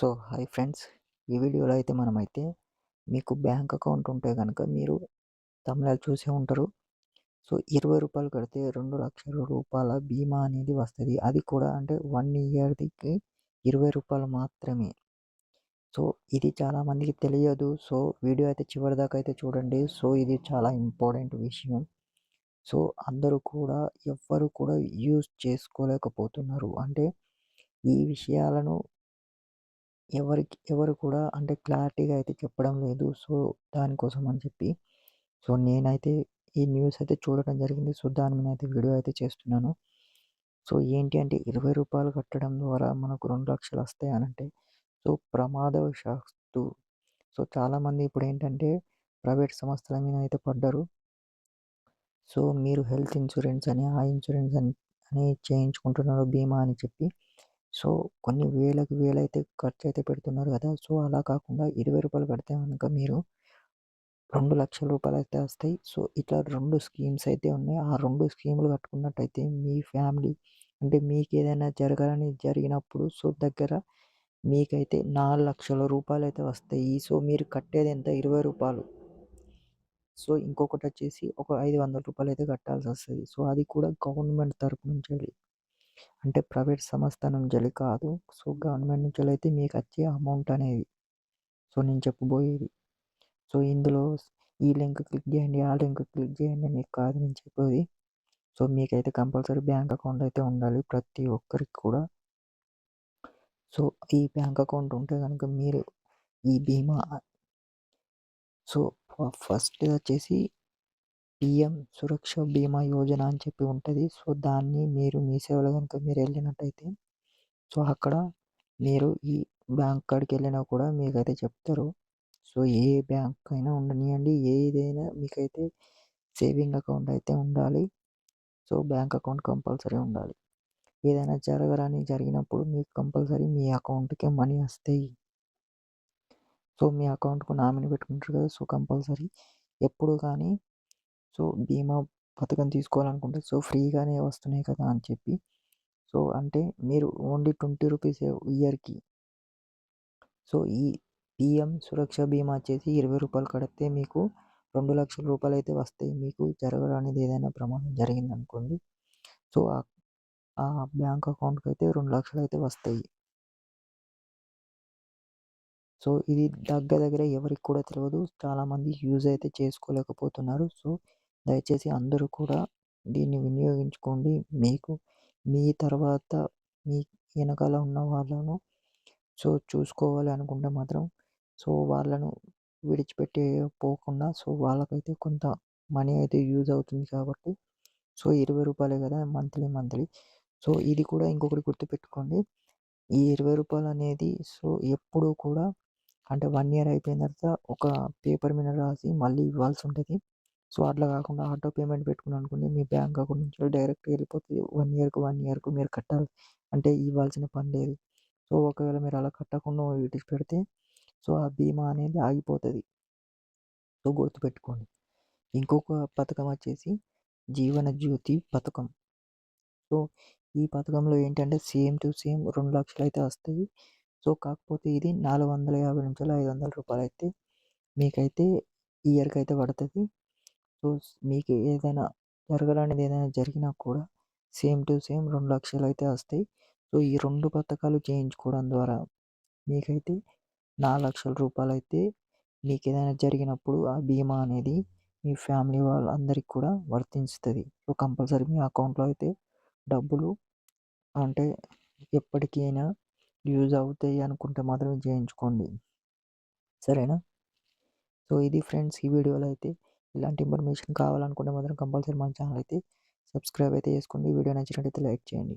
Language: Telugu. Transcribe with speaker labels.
Speaker 1: So hi friends. ఈ వీడియోలో అయితే మనమైతే మీకు బ్యాంక్ అకౌంట్ ఉంటే కనుక మీరు తమిళాలు చూసే ఉంటారు. సో ఇరవై రూపాయలు కడితే రెండు లక్షల రూపాయల బీమా అనేది వస్తుంది. అది కూడా అంటే వన్ ఇయర్కి ఇరవై రూపాయలు మాత్రమే. సో ఇది చాలామందికి తెలియదు. సో వీడియో అయితే చివరి దాకా అయితే చూడండి. సో ఇది చాలా ఇంపార్టెంట్ విషయం. సో అందరూ కూడా ఎవ్వరు కూడా యూజ్ చేసుకోలేకపోతున్నారు. అంటే ఈ విషయాలను ఎవరికి ఎవరు కూడా అంటే క్లారిటీగా అయితే చెప్పడం లేదు. సో దానికోసం అని చెప్పి. సో నేనైతే ఈ న్యూస్ అయితే చూడటం జరిగింది. సో దాని మీద అయితే వీడియో అయితే చేస్తున్నాను. సో ఏంటి అంటే ఇరవై రూపాయలు కట్టడం ద్వారా మనకు రెండు లక్షలు వస్తాయి అని అంటే సో ప్రమాదవశాత్తు. సో చాలామంది ఇప్పుడు ఏంటంటే ప్రైవేట్ సంస్థల మీద అయితే పడ్డారు. సో మీరు హెల్త్ ఇన్సూరెన్స్ అని ఆ ఇన్సూరెన్స్ అని అని చేయించుకుంటున్నారు బీమా అని చెప్పి. సో కొన్ని వేలకు వేలైతే ఖర్చు అయితే పెడుతున్నారు కదా! సో అలా కాకుండా ఇరవై రూపాయలు కడితే కనుక మీరు రెండు లక్షల రూపాయలు అయితే వస్తాయి. సో ఇట్లా రెండు స్కీమ్స్ అయితే ఉన్నాయి. ఆ రెండు స్కీములు కట్టుకున్నట్టయితే మీ ఫ్యామిలీ అంటే మీకు ఏదైనా జరగాలని జరిగినప్పుడు సో దగ్గర మీకైతే నాలుగు లక్షల రూపాయలు అయితే వస్తాయి. సో మీరు కట్టేది ఎంత? ఇరవై రూపాయలు. సో ఇంకొకటి వచ్చేసి ఒక ఐదు వందల రూపాయలు అయితే కట్టాల్సి వస్తుంది సో అది కూడా గవర్నమెంట్ తరపు నుంచి అంటే ప్రైవేట్ సంస్థ నుంచి కాదు. సో గవర్నమెంట్ నుంచి అయితే మీకు వచ్చే అమౌంట్ అనేది. సో నేను చెప్పబోయేది. సో ఇందులో ఈ లింక్ క్లిక్ చేయండి ఆ లింక్ క్లిక్ చేయండి మీకు కాదు నేను చెప్పేది. సో మీకైతే కంపల్సరీ బ్యాంక్ అకౌంట్ అయితే ఉండాలి ప్రతి ఒక్కరికి కూడా. సో ఈ బ్యాంక్ అకౌంట్ ఉంటే కనుక మీరు ఈ బీమా. సో ఫస్ట్ వచ్చేసి పిఎం సురక్ష బీమా యోజన అని చెప్పి ఉంటుంది. సో దాన్ని మీరు మీ సేవలో కనుక మీరు వెళ్ళినట్టయితే సో అక్కడ మీరు ఈ బ్యాంక్ కాడికి వెళ్ళినా కూడా మీకైతే చెప్తారు. సో ఏ బ్యాంక్ అయినా ఉండనియండి. ఏదైనా మీకైతే సేవింగ్ అకౌంట్ అయితే ఉండాలి. సో బ్యాంక్ అకౌంట్ కంపల్సరీ ఉండాలి. ఏదైనా జరగరాని జరిగినప్పుడు మీకు కంపల్సరీ మీ అకౌంట్కే మనీ వస్తాయి. సో మీ అకౌంట్కు నామినీ పెట్టుకుంటారు కదా. సో కంపల్సరీ ఎప్పుడు కానీ సో బీమా పథకం తీసుకోవాలనుకుంటే సో ఫ్రీగానే వస్తున్నాయి కదా అని చెప్పి. సో అంటే మీరు ఓన్లీ ట్వంటీ రూపీస్ ఇయర్కి. సో ఈ పిఎం సురక్ష బీమా వచ్చేసి ఇరవై రూపాయలు కడితే మీకు రెండు లక్షల రూపాయలు అయితే వస్తాయి. మీకు జరగడానికి ఏదైనా ప్రమాదం జరిగిందనుకోండి. సో ఆ బ్యాంక్ అకౌంట్కి అయితే రెండు లక్షలు అయితే వస్తాయి. సో ఇది దగ్గర దగ్గర ఎవరికి కూడా తెలియదు చాలామంది యూజ్ అయితే చేసుకోలేకపోతున్నారు. సో దయచేసి అందరూ కూడా దీన్ని వినియోగించుకోండి. మీకు మీ తర్వాత మీ వెనకాల ఉన్న వాళ్ళను సో చూసుకోవాలి అనుకుంటే మాత్రం సో వాళ్ళను విడిచిపెట్టి పోకుండా సో వాళ్ళకైతే కొంత మనీ అయితే యూజ్ అవుతుంది కాబట్టి సో ఇరవై రూపాయలే కదా మంత్లీ మంత్లీ. సో ఇది కూడా ఇంకొకటి గుర్తుపెట్టుకోండి. ఈ ఇరవై రూపాయలు అనేది సో ఎప్పుడూ కూడా అంటే వన్ ఇయర్ అయిపోయిన తర్వాత ఒక పేపర్ మీద రాసి మళ్ళీ ఇవ్వాల్సి ఉంటుంది. సో అట్లా కాకుండా ఆటో పేమెంట్ పెట్టుకున్నాను అనుకోండి మీ బ్యాంక్ అకౌంట్ నుంచి డైరెక్ట్ వెళ్ళిపోతుంది. వన్ ఇయర్కి వన్ ఇయర్కు మీరు కట్టాలి. అంటే ఇవ్వాల్సిన పని లేదు. సో ఒకవేళ మీరు అలా కట్టకుండా వీటికి పెడితే సో ఆ బీమా అనేది ఆగిపోతుంది. సో గుర్తుపెట్టుకోండి. ఇంకొక పథకం వచ్చేసి జీవన జ్యోతి పథకం. సో ఈ పథకంలో ఏంటంటే సేమ్ టు సేమ్ రెండు లక్షలు అయితే వస్తాయి. సో కాకపోతే ఇది నాలుగు వందల యాభై నుంచి ఐదు వందల రూపాయలు అయితే మీకైతే ఇయర్కి అయితే పడుతుంది. సో మీకు ఏదైనా జరగడానికి ఏదైనా జరిగినా కూడా సేమ్ టు సేమ్ రెండు లక్షలు అయితే వస్తాయి. సో ఈ రెండు పథకాలు చేయించుకోవడం ద్వారా మీకైతే నాలుగు లక్షల రూపాయలు అయితే మీకు ఏదైనా జరిగినప్పుడు ఆ బీమా అనేది మీ ఫ్యామిలీ వాళ్ళందరికీ కూడా వర్తించుతుంది. సో కంపల్సరీ మీ అకౌంట్లో అయితే డబ్బులు అంటే ఎప్పటికైనా యూజ్ అవుతాయి అనుకుంటే మాత్రం చేయించుకోండి. సరేనా? సో ఇది ఫ్రెండ్స్ ఈ వీడియోలో అయితే ఇలాంటి ఇన్ఫర్మేషన్ కావాలనుకుంటే మాత్రం కంపల్సరీ మన ఛానల్ అయితే సబ్స్క్రైబ్ అయితే చేసుకోండి. వీడియో నచ్చినట్టయితే లైక్ చేయండి.